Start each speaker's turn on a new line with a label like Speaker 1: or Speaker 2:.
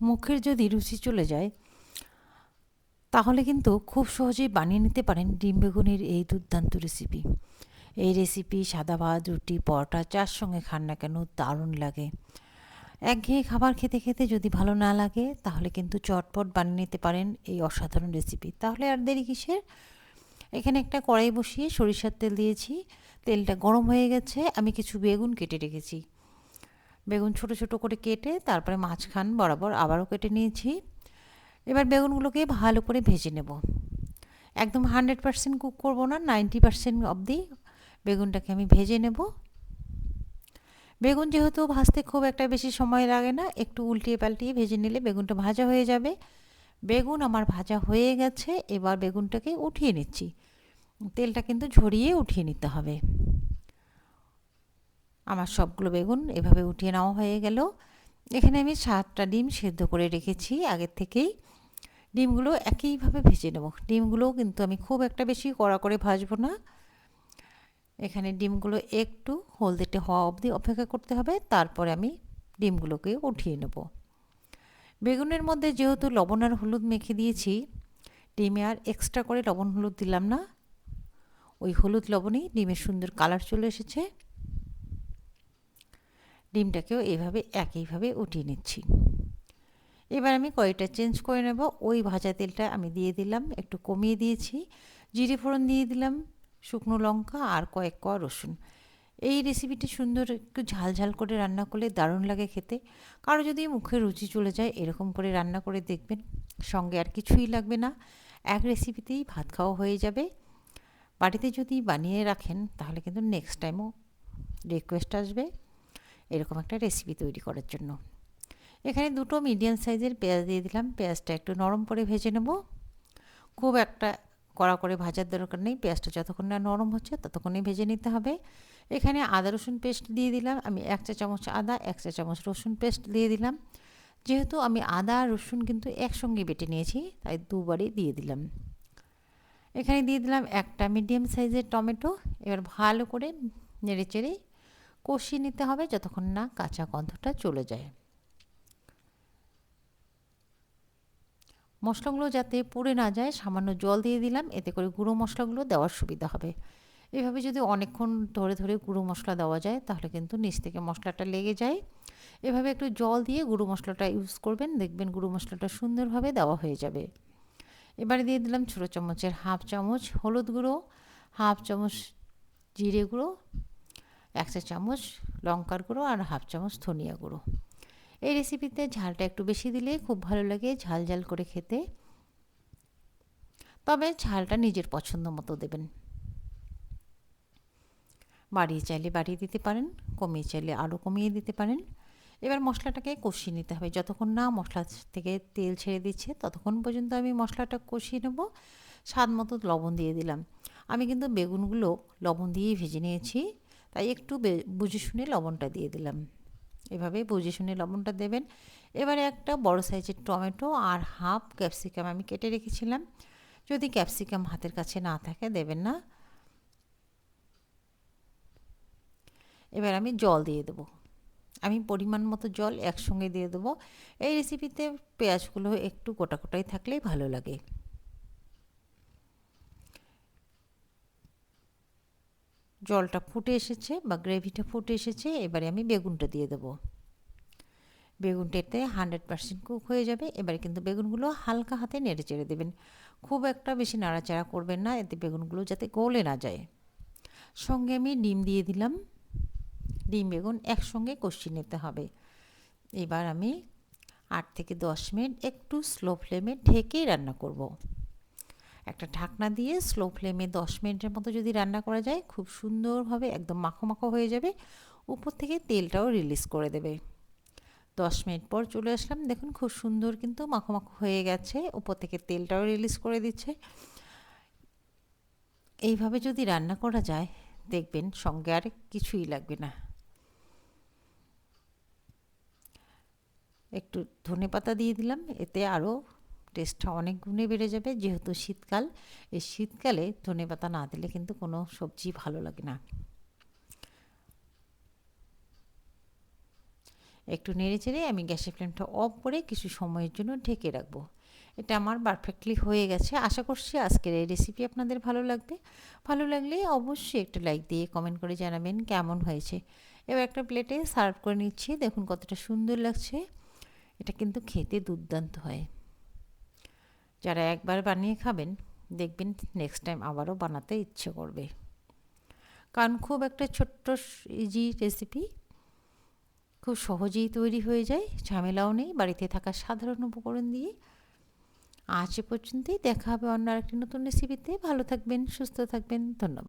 Speaker 1: মুখের যদি রুচি চলে যায়, তাহলে কিন্তু খুব সহজেই বানিয়ে নিতে পারেন ডিম বেগুনের এই দুর্দান্ত রেসিপি এই রেসিপি সাদা ভাত, রুটি, পরোটা চার সঙ্গে খান না কেন দারুণ লাগে। একঘেয়ে খাবার খেতে খেতে যদি ভালো না লাগে, তাহলে কিন্তু চটপট বানিয়ে নিতে পারেন এই অসাধারণ রেসিপি তাহলে আর দেরি কিসের? এখানে একটা কড়াই বসিয়ে সরিষার তেল দিয়েছি। তেলটা গরম হয়ে গেছে, আমি কিছু বেগুন কেটে রেখেছি। বেগুন ছোট ছোট করে কেটে তারপরে মাঝখান বরাবর আবারও কেটে নিয়েছি। এবার বেগুনগুলোকে ভালো করে ভেজে নেব। একদম হান্ড্রেড পারসেন্ট কুক করব না, নাইনটি পারসেন্ট অবধি বেগুনটাকে আমি ভেজে নেব। বেগুন যেহেতু ভাজতে খুব একটা বেশি সময় লাগে না, একটু উল্টিয়ে পাল্টিয়ে ভেজে নিলে বেগুনটা ভাজা হয়ে যাবে। বেগুন আমার ভাজা হয়ে গেছে, এবার বেগুনটাকে উঠিয়ে নিচ্ছি। তেলটা কিন্তু ঝরিয়ে উঠিয়ে নিতে হবে। আমার সবগুলো বেগুন এভাবে উঠিয়ে নেওয়া হয়ে গেল। এখানে আমি সাতটা ডিম সেদ্ধ করে রেখেছি আগের থেকেই। ডিমগুলো একইভাবে ভেজে নেব। ডিমগুলো কিন্তু আমি খুব একটা বেশি কড়া করে ভাজবো না। এখানে ডিমগুলো একটু হলদেটে হওয়া অবধি অপেক্ষা করতে হবে। তারপরে আমি ডিমগুলোকে উঠিয়ে নেব। বেগুনের মধ্যে যেহেতু লবণ আর হলুদ মেখে দিয়েছি, ডিমে আর এক্সট্রা করে লবণ হলুদ দিলাম না। ওই হলুদ লবণেই ডিমের সুন্দর কালার চলে এসেছে। ডিমটাকেও এইভাবে একইভাবে উঠিয়ে নিচ্ছি। এবার আমি কড়াইটা চেঞ্জ করে নেব। ওই ভাজা তেলটা আমি দিয়ে দিলাম, একটু কমিয়ে দিয়েছি, জিরে ফোড়ন দিয়ে দিলাম, শুকনো লঙ্কা আর কয়েক কোয়া রসুন। এই রেসিপিটি সুন্দর একটু ঝাল ঝাল করে রান্না করলে দারুণ লাগে খেতে। কারও যদি মুখে রুচি চলে যায়, এরকম করে রান্না করে দেখবেন, সঙ্গে আর কিছুই লাগবে না। এক রেসিপিতেই ভাত খাওয়া হয়ে যাবে। বাড়িতে যদি বানিয়ে রাখেন, তাহলে কিন্তু নেক্সট টাইমও রিকোয়েস্ট আসবে। এরকম একটা রেসিপি তৈরি করার জন্য। এখানে দুটো মিডিয়াম সাইজের পেঁয়াজ দিয়ে দিলাম। পেঁয়াজটা একটু নরম করে ভেজে নেব। খুব একটা কড়া করে ভাজার দরকার নেই। পেঁয়াজটা যতক্ষণ না নরম হচ্ছে, ততক্ষণই ভেজে নিতে হবে। এখানে আদা, রসুন পেস্ট দিয়ে দিলাম। আমি এক চা চামচ আদা, এক চা চামচ রসুন পেস্ট দিয়ে দিলাম। যেহেতু আমি আদা আর রসুন কিন্তু একসঙ্গে বেটে নিয়েছি, তাই দুবারই দিয়ে দিলাম। এখানে দিয়ে দিলাম একটা মিডিয়াম সাইজের টমেটো। এবার ভালো করে নেড়ে চেড়ে কষিয়ে নিতে হবে যতক্ষণ না কাঁচা গন্ধটা চলে যায়। মশলাগুলো যাতে পুড়ে না যায়, সামান্য জল দিয়ে দিলাম, এতে করে গুঁড়ো মশলাগুলো দেওয়ার সুবিধা হবে। এভাবে যদি অনেকক্ষণ ধরে ধরে গুঁড়ো মশলা দেওয়া যায়, তাহলে কিন্তু নিচ থেকে মশলাটা লেগে যায়। এভাবে একটু জল দিয়ে গুঁড়ো মশলাটা ইউজ করবেন, দেখবেন গুঁড়ো মশলাটা সুন্দরভাবে দেওয়া হয়ে যাবে। এবারে দিয়ে দিলাম ছোটো চামচের হাফ চামচ হলুদ গুঁড়ো, হাফ চামচ জিরে গুঁড়ো এক চা চামচ লঙ্কার গুঁড়ো আর হাফ চামচ ধনিয়া গুঁড়ো। এই রেসিপিতে ঝালটা একটু বেশি দিলে খুব ভালো লাগে ঝাল ঝাল করে খেতে। তবে ঝালটা নিজের পছন্দ মতো দেবেন। বাড়িয়ে চাইলে বাড়িয়ে দিতে পারেন, কমিয়ে চাইলে আরও কমিয়ে দিতে পারেন। এবার মশলাটাকে কষিয়ে নিতে হবে। যতক্ষণ না মশলা থেকে তেল ছেড়ে দিচ্ছে, ততক্ষণ পর্যন্ত আমি মশলাটা কষিয়ে নেব। স্বাদ মতো লবণ দিয়ে দিলাম। আমি কিন্তু বেগুনগুলো লবণ দিয়েই ভেজে নিয়েছি। তাই একটু বুঝে শুনে লবণটা দিয়ে দিলাম। এভাবে বুঝে শুনে লবণটা দেবেন। এবারে একটা বড় সাইজের টমেটো আর হাফ ক্যাপসিকাম আমি কেটে রেখেছিলাম। যদি ক্যাপসিকাম হাতের কাছে না থাকে, দেবেন না। এবার আমি জল দিয়ে দেবো। আমি পরিমাণ মতো জল একসঙ্গে দিয়ে দেবো। এই রেসিপিতে পেঁয়াজগুলো একটু গোটা গোটাই থাকলেই ভালো লাগে। জলটা ফুটে এসেছে বা গ্রেভিটা ফুটে এসেছে, এবারে আমি বেগুনটা দিয়ে দেবো। বেগুনটাতে হান্ড্রেড পারসেন্ট কুক হয়ে যাবে, এবারে কিন্তু বেগুনগুলো হালকা হাতে নেড়ে চেড়ে দেবেন। খুব একটা বেশি নাড়াচাড়া করবেন না, এতে বেগুনগুলো যাতে গলে না যায়। সঙ্গে আমি ডিম দিয়ে দিলাম। ডিম বেগুন একসঙ্গে কষিয়ে নিতে হবে। এবার আমি আট থেকে দশ মিনিট একটু স্লো ফ্লেমে ঢেকেই রান্না করব। একটা ঢাকনা দিয়ে স্লো ফ্লেমে দশ মিনিটের মতো যদি রান্না করা যায়, খুব সুন্দরভাবে একদম মাখো মাখো হয়ে যাবে। উপর থেকে তেলটাও রিলিজ করে দেবে। দশ মিনিট পর চলে আসলাম। দেখুন খুব সুন্দর কিন্তু মাখো মাখো হয়ে গেছে। উপর থেকে তেলটাও রিলিজ করে দিচ্ছে। এইভাবে যদি রান্না করা যায়, দেখবেন সঙ্গে আর কিছুই লাগবে না। একটু ধনে পাতা দিয়ে দিলাম। এতে আরও টেস্টটা অনেক গুণে বেড়ে যাবে, যেহেতু শীতকাল। এই শীতকালে ধনে পাতা না দিলে কিন্তু কোনো সবজি ভালো লাগে না। একটু নেড়ে চেড়ে আমি গ্যাসের ফ্লেমটা অফ করে কিছু সময়ের জন্য ঢেকে রাখব। এটা আমার পারফেক্টলি হয়ে গেছে। আশা করছি আজকের এই রেসিপি আপনাদের ভালো লাগবে। ভালো লাগলে অবশ্যই একটা লাইক দিয়ে কমেন্ট করে জানাবেন কেমন হয়েছে। এবার একটা প্লেটে সার্ভ করে নিচ্ছি। দেখুন কতটা সুন্দর লাগছে। এটা কিন্তু খেতে দুর্দান্ত হয়। যারা একবার বানিয়ে খাবেন, দেখবেন নেক্সট টাইম আবারও বানাতে ইচ্ছে করবে। কারণ খুব একটা ছোট্ট ইজি রেসিপি খুব সহজেই তৈরি হয়ে যায়, ঝামেলাও নেই, বাড়িতে থাকা সাধারণ উপকরণ দিয়ে। আজ পর্যন্তই, দেখা হবে অন্য আরেকটি নতুন রেসিপিতে ভালো থাকবেন, সুস্থ থাকবেন, ধন্যবাদ।